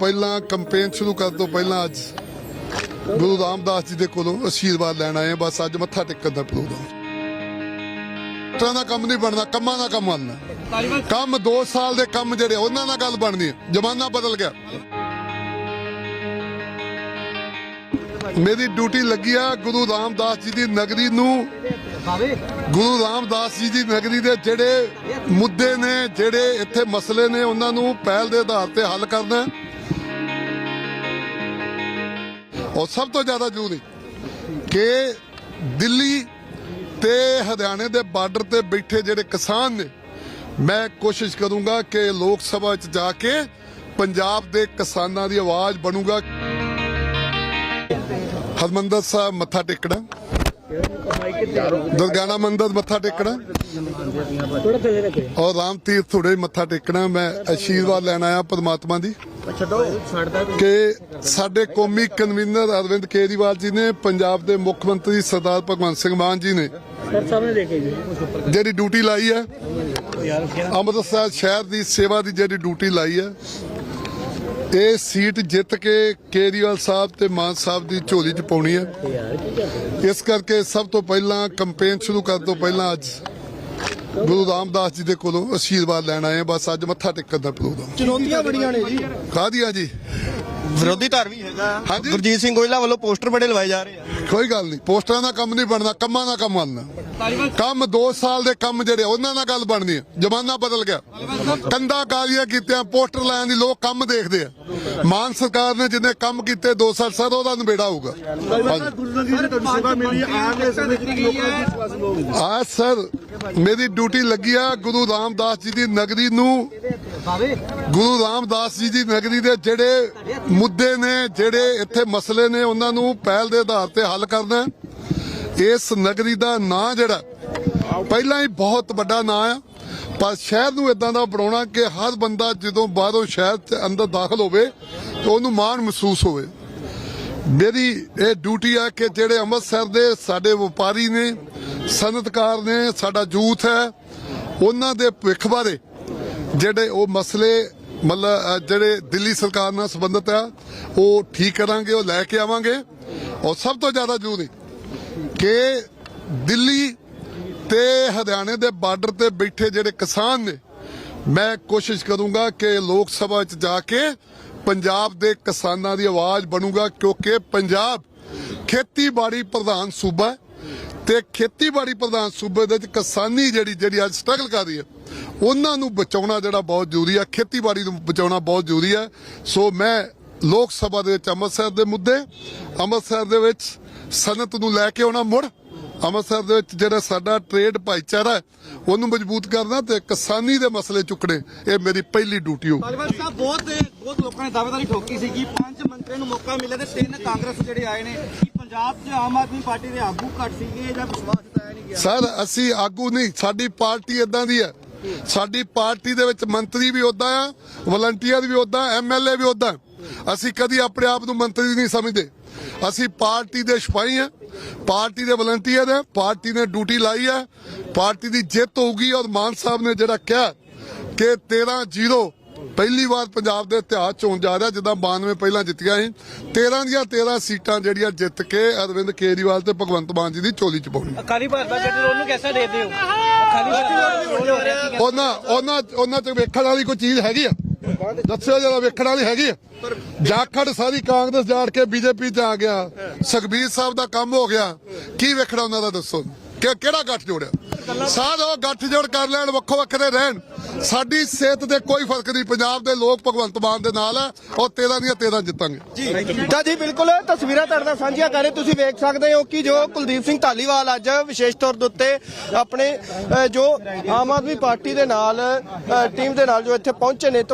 ਪਹਿਲਾਂ ਕੰਪੇਨ ਸ਼ੁਰੂ ਕਰਨ ਤੋਂ ਪਹਿਲਾਂ ਅੱਜ ਗੁਰੂ ਰਾਮਦਾਸ ਜੀ ਦੇ ਕੋਲੋਂ ਅਸ਼ੀਰਵਾਦ ਲੈਣ ਆਏ ਹਾਂ। ਬਸ ਅੱਜ ਮੱਥਾ ਟੇਕਣ ਦਾ ਪ੍ਰੋਗਰਾਮ। ਤਰ੍ਹਾਂ ਦਾ ਕੰਮ ਨਹੀਂ ਬਣਨਾ, ਕੰਮਾਂ ਦਾ ਕੰਮ ਬਣਨਾ। ਕੰਮ 2 ਸਾਲ ਦੇ ਕੰਮ ਜਿਹੜੇ ਉਹਨਾਂ ਨਾਲ ਗੱਲ ਬਣਨੀ ਜ਼ਮਾਨਾ ਬਦਲ ਗਿਆ। ਮੇਰੀ ਡਿਊਟੀ ਲੱਗੀ ਆ ਗੁਰੂ ਰਾਮਦਾਸ ਜੀ ਦੀ ਨਗਰੀ ਨੂੰ। ਗੁਰੂ ਰਾਮਦਾਸ ਜੀ ਦੀ ਨਗਰੀ ਦੇ ਜਿਹੜੇ ਮੁੱਦੇ ਨੇ, ਜਿਹੜੇ ਇੱਥੇ ਮਸਲੇ ਨੇ, ਉਹਨਾਂ ਨੂੰ ਪਹਿਲ ਦੇ ਆਧਾਰ ਤੇ ਹੱਲ ਕਰਨਾ ਔਰ ਸਭ ਤੋਂ ਜ਼ਿਆਦਾ ਜ਼ਰੂਰੀ ਕਿ ਦਿੱਲੀ ਤੇ ਹਰਿਆਣੇ ਦੇ ਬਾਰਡਰ ਤੇ ਬੈਠੇ ਜਿਹੜੇ ਕਿਸਾਨ ਨੇ ਮੈਂ ਕੋਸ਼ਿਸ਼ ਕਰੂੰਗਾ ਕਿ ਲੋਕ ਸਭਾ ਵਿੱਚ ਜਾ ਕੇ ਪੰਜਾਬ ਦੇ ਕਿਸਾਨਾਂ ਦੀ ਆਵਾਜ਼ ਬਣੂਗਾ। ਹਰਮੰਦਰ ਸਾਹਿਬ ਮੱਥਾ ਟੇਕਣਾ। ਦੁਰਗਾਣਾ ਮੰਦਰ ਮੱਥਾ ਟੇਕਣਾ। ਔਰ ਰਾਮ ਤੀਰਥ ਥੋੜੇ ਮੱਥਾ ਟੇਕਣਾ ਮੈਂ ਅਸ਼ੀਰਵਾਦ ਲੈਣ ਆਇਆ ਪਰਮਾਤਮਾ ਦੀ। ਕਿ ਸਾਡੇ ਕੌਮੀ ਕਨਵੀਨਰ ਅਰਵਿੰਦ ਕੇਜਰੀਵਾਲ ਜੀ ਨੇ ਪੰਜਾਬ ਦੇ ਮੁੱਖ ਮੰਤਰੀ ਸਰਦਾਰ ਭਗਵੰਤ ਸਿੰਘ ਮਾਨ ਜੀ ਨੇ ਜਿਹੜੀ ਡਿਊਟੀ ਲਾਈ ਹੈ ਅੰਮ੍ਰਿਤਸਰ ਸ਼ਹਿਰ ਦੀ ਸੇਵਾ ਦੀ ਜਿਹੜੀ ਡਿਊਟੀ ਲਾਈ ਹੈ ਇਹ ਸੀਟ ਜਿੱਤ ਕੇ ਕੇਜਰੀਵਾਲ ਸਾਹਿਬ ਤੇ ਮਾਨ ਸਾਹਿਬ ਦੀ ਝੋਲੀ 'ਚ ਪਾਉਣੀ ਹੈ। ਇਸ ਕਰਕੇ ਸਭ ਤੋਂ ਪਹਿਲਾਂ ਕੈਂਪੇਨ ਸ਼ੁਰੂ ਕਰਨ ਤੋਂ ਪਹਿਲਾਂ ਅੱਜ ਗੁਰੂ ਰਾਮਦਾਸ ਜੀ ਦੇ ਕੋਲੋਂ ਅਸ਼ੀਰਵਾਦ ਲੈਣ ਆਏ ਬਸ ਅੱਜ ਮੱਥਾ ਟੇਕਣ ਦਾ ਪ੍ਰੋਗਰਾਮ। ਚੁਣੌਤੀਆਂ ਬੜੀਆਂ ਨੇ ਜੀ। ਕਾਹਦੀਆਂ ਜੀ? ਵਿਰੋਧੀ ਧਿਰ ਵੀ ਹੈਗਾ। ਹਾਂਜੀ। ਗੁਰਜੀਤ ਸਿੰਘ ਗੋਇਲਾ ਵੱਲੋਂ ਪੋਸਟਰ ਬੜੇ ਲਵਾਏ ਜਾ ਰਹੇ ਆ। ਕੋਈ ਗੱਲ ਨਹੀਂ ਪੋਸਟਰਾਂ ਦਾ ਕੰਮ ਨਹੀਂ ਬਣਨਾ ਕੰਮਾਂ ਦਾ ਕੰਮ ਬਣਨਾ। ਕੰਮ 2 ਸਾਲ ਦੇ ਕੰਮ ਜਿਹੜੇ ਉਹਨਾਂ ਨਾਲ ਗੱਲ ਬਣਨੀ ਹੈ ਜ਼ਮਾਨਾ ਬਦਲ ਗਿਆ। ਕੰਦਾ ਕਾਲੀਆਂ ਕੀਤਿਆਂ ਪੋਸਟਰ ਲਾਉਣ ਦੀ ਲੋਕ ਕੰਮ ਦੇਖਦੇ ਆ। ਮਾਨ ਸਰਕਾਰ ਨੇ ਜਿੰਨੇ ਕੰਮ ਕੀਤੇ 2 ਸਾਲ ਸਰ ਉਹਦਾ ਨਿਬੇੜਾ ਹੋਊਗਾ। ਆ ਸਰ ਮੇਰੀ ਡਿਊਟੀ ਲੱਗੀ ਆ ਗੁਰੂ ਰਾਮਦਾਸ ਜੀ ਦੀ ਨਗਰੀ ਨੂੰ ਗੁਰੂ ਰਾਮਦਾਸ ਜੀ ਦੀ ਨਗਰੀ ਦੇ ਜਿਹੜੇ ਮੁੱਦੇ ਨੇ, ਜਿਹੜੇ ਇੱਥੇ ਮਸਲੇ ਨੇ, ਉਹਨਾਂ ਨੂੰ ਪਹਿਲ ਦੇ ਆਧਾਰ ਤੇ ਹੱਲ ਕਰਨਾ ਇਸ ਨਗਰੀ ਦਾ ਨਾਂ ਜਿਹੜਾ, ਪਹਿਲਾਂ ਹੀ ਬਹੁਤ ਵੱਡਾ ਨਾਂ ਆ, ਪਰ ਸ਼ਹਿਰ ਨੂੰ ਇਦਾਂ ਦਾ ਬਣਾਉਣਾ ਕਿ ਹਰ ਬੰਦਾ ਜਦੋਂ ਬਾਹਰੋਂ ਸ਼ਹਿਰ ਚ ਅੰਦਰ ਦਾਖਲ ਹੋਵੇ, ਤਾਂ ਉਹਨੂੰ ਮਾਣ ਮਹਿਸੂਸ ਹੋਵੇ। ਮੇਰੀ ਇਹ ਡਿਊਟੀ ਆ ਕਿ ਜਿਹੜੇ ਅੰਮ੍ਰਿਤਸਰ ਦੇ ਸਾਡੇ ਵਪਾਰੀ ਨੇ, ਸਨਅਤਕਾਰ ਨੇ, ਸਾਡਾ ਯੂਥ ਹੈ, ਉਹਨਾਂ ਦੇ ਭਵਿੱਖ ਬਾਰੇ ਜਿਹੜੇ ਉਹ ਮਸਲੇ, ਮਤਲਬ ਜਿਹੜੇ ਦਿੱਲੀ ਸਰਕਾਰ ਨਾਲ ਸੰਬੰਧਿਤ ਆ, ਉਹ ਠੀਕ ਕਰਾਂਗੇ, ਉਹ ਲੈ ਕੇ ਆਵਾਂਗੇ। ਔਰ ਸਭ ਤੋਂ ਜ਼ਿਆਦਾ ਜ਼ਰੂਰੀ ਕਿ ਦਿੱਲੀ ਤੇ ਹਰਿਆਣੇ ਦੇ ਬਾਰਡਰ ਤੇ ਬੈਠੇ ਜਿਹੜੇ ਕਿਸਾਨ ਨੇ, ਮੈਂ ਕੋਸ਼ਿਸ਼ ਕਰੂੰਗਾ ਕਿ ਲੋਕ ਸਭਾ ਵਿੱਚ ਜਾ ਕੇ ਪੰਜਾਬ ਦੇ ਕਿਸਾਨਾਂ ਦੀ ਆਵਾਜ਼ ਬਣੂਗਾ, ਕਿਉਂਕਿ ਪੰਜਾਬ ਖੇਤੀਬਾੜੀ ਪ੍ਰਧਾਨ ਸੂਬਾ ਹੈ ਤੇ ਖੇਤੀਬਾੜੀ ਪ੍ਰਧਾਨ ਸੂਬੇ ਦੇ ਵਿੱਚ ਕਿਸਾਨੀ ਜਿਹੜੀ ਜਿਹੜੀ ਅੱਜ ਸਟਰਗਲ ਕਰ ਰਹੀ ਹੈ ਉਹਨਾਂ ਨੂੰ ਬਚਾਉਣਾ ਜਿਹੜਾ ਬਹੁਤ ਜ਼ਰੂਰੀ ਹੈ ਖੇਤੀਬਾੜੀ ਨੂੰ ਬਚਾਉਣਾ ਬਹੁਤ ਜ਼ਰੂਰੀ ਹੈ। ਸੋ ਮੈਂ ਲੋਕ ਸਭਾ ਦੇ ਵਿੱਚ ਅੰਮ੍ਰਿਤਸਰ ਦੇ ਮੁੱਦੇ ਅੰਮ੍ਰਿਤਸਰ ਦੇ ਵਿੱਚ ਸਨਅਤ ਨੂੰ ਲੈ ਕੇ ਆਉਣਾ ਮੁੜ ਅੰਮ੍ਰਿਤਸਰ ਦੇ ਵਿੱਚ ਜਿਹੜਾ ਸਾਡਾ ਟ੍ਰੇਡ ਭਾਈਚਾਰਾ ਉਹਨੂੰ ਮਜ਼ਬੂਤ ਕਰਨਾ ਤੇ ਕਿਸਾਨੀ ਦੇ ਮਸਲੇ ਚੁੱਕਣੇ ਇਹ ਮੇਰੀ ਪਹਿਲੀ ਡਿਊਟੀ ਹੋ ਤਾਲੀਬਾਨ ਸਾਹਿਬ ਬਹੁਤ ਬਹੁਤ ਲੋਕਾਂ ਨੇ ਦਾਅਵੇਦਾਰੀ ਠੋਕੀ ਸੀ ਕਿ ਪੰਜ ਮੰਤਰੀਆਂ ਨੂੰ ਮੌਕਾ ਮਿਲਿਆ ਤੇ ਤਿੰਨ ਕਾਂਗਰਸ ਜਿਹੜੇ ਆਏ ਨੇ। ਕਿ ਪੰਜਾਬ 'ਚ ਆਮ ਆਦਮੀ ਪਾਰਟੀ ਦੇ ਆਗੂ ਘੱਟ ਸੀਗੇ ਜਾਂ ਵਿਸ਼ਵਾਸ ਜਤਾਇਆ ਨਹੀਂ ਗਿਆ? ਸਰ ਅਸੀਂ ਆਗੂ ਨਹੀਂ ਸਾਡੀ ਪਾਰਟੀ ਇਦਾਂ ਦੀ ਹੈ। ਸਾਡੀ ਪਾਰਟੀ ਦੇ ਵਿੱਚ ਮੰਤਰੀ ਵੀ ਉਦਾਂ ਆ ਵਲੰਟੀਅਰ ਵੀ ਉਦਾਂ ਐਮਐਲਏ ਵੀ ਉਦਾਂ ਅਸੀਂ ਕਦੀ ਆਪਣੇ ਆਪ ਨੂੰ ਮੰਤਰੀ ਨਹੀਂ ਸਮਝਦੇ। ਅਸੀਂ ਪਾਰਟੀ ਦੇ ਸਿਪਾਹੀ ਆ, ਪਾਰਟੀ ਦੇ ਵਲੰਟੀਅਰ ਆ, ਪਾਰਟੀ ਨੇ ਡਿਊਟੀ ਲਾਈ ਆ, ਪਾਰਟੀ ਦੀ ਜਿੱਤ ਹੋਊਗੀ ਔਰ ਮਾਨ ਸਾਹਿਬ ਨੇ ਜਿਹੜਾ ਕਿਹਾ ਕਿ 13 0 ਪਹਿਲੀ ਵਾਰ ਪੰਜਾਬ ਦੇ ਇਤਿਹਾਸ ਚੋਂ ਜਾ ਰਿਹਾ, ਜਿੱਦਾਂ 92 ਪਹਿਲਾਂ ਜਿੱਤਿਆ ਸੀ 13 ਦੀਆਂ 13 ਸੀਟਾਂ ਜਿਹੜੀਆਂ ਜਿੱਤ ਕੇ ਅਰਵਿੰਦ ਕੇਜਰੀਵਾਲ ਤੇ ਭਗਵੰਤ ਮਾਨ ਜੀ ਦੀ ਚੋਲੀ ਚ ਪਾਉਣੀ ਅਕਾਲੀ ਭਾਰਤ ਦਾ ਗੱਡੀ ਰੋਲ ਨੂੰ ਕਿਵੇਂ ਉਹਨਾਂ ਉਹਨਾਂ ਉਹਨਾਂ ਚ ਵੇਖਣ ਵਾਲੀ ਕੋਈ ਚੀਜ਼ ਹੈਗੀ ਆ? ਦੱਸਿਓ ਜਰਾ ਵੇਖਣ ਵਾਲੀ ਹੈਗੀ ਆ? ਜਾਖੜ ਸਾਰੀ ਕਾਂਗਰਸ ਜਾੜ ਕੇ ਬੀਜੇਪੀ ਚ ਆ ਗਿਆ। ਸੁਖਬੀਰ ਸਾਹਿਬ ਦਾ ਕੰਮ ਹੋ ਗਿਆ। ਕੀ ਵੇਖਣਾ ਉਹਨਾਂ ਦਾ ਦੱਸੋ? ਕਿ ਕਿਹੜਾ ਗੱਠ ਜੋੜਿਆ ਸਾਧ ਉਹ ਗੱਠ ਜੋੜ ਕਰ ਲੈਣ, ਵੱਖੋ ਵੱਖਰੇ ਰਹਿਣ। ਸਾਡੀ ਸਿਹਤ ਤੇ ਕੋਈ ਫ਼ਰਕ ਨਹੀਂ। ਪੰਜਾਬ ਦੇ ਲੋਕ ਭਗਵੰਤ ਮਾਨ ਦੇ ਨਾਲ ਹੈ ਉਹ 13 ਦੀਆਂ 13 ਜਿੱਤਾਂਗੇ। ਤਾਂ ਜੀ, ਬਿਲਕੁਲ, ਤਸਵੀਰਾਂ ਤੁਹਾਡੇ ਨਾਲ ਸਾਂਝੀਆਂ ਕਰ ਰਹੇ। ਤੁਸੀਂ ਵੇਖ ਸਕਦੇ ਹੋ ਕਿ ਜੋ ਕੁਲਦੀਪ ਸਿੰਘ ਧਾਲੀਵਾਲ ਅੱਜ ਵਿਸ਼ੇਸ਼ ਤੌਰ ਦੇ ਉੱਤੇ ਆਪਣੇ ਜੋ ਆਮ ਆਦਮੀ ਪਾਰਟੀ ਦੇ ਨਾਲ ਟੀਮ ਦੇ ਨਾਲ ਜੋ ਇੱਥੇ ਪਹੁੰਚੇ ਨੇ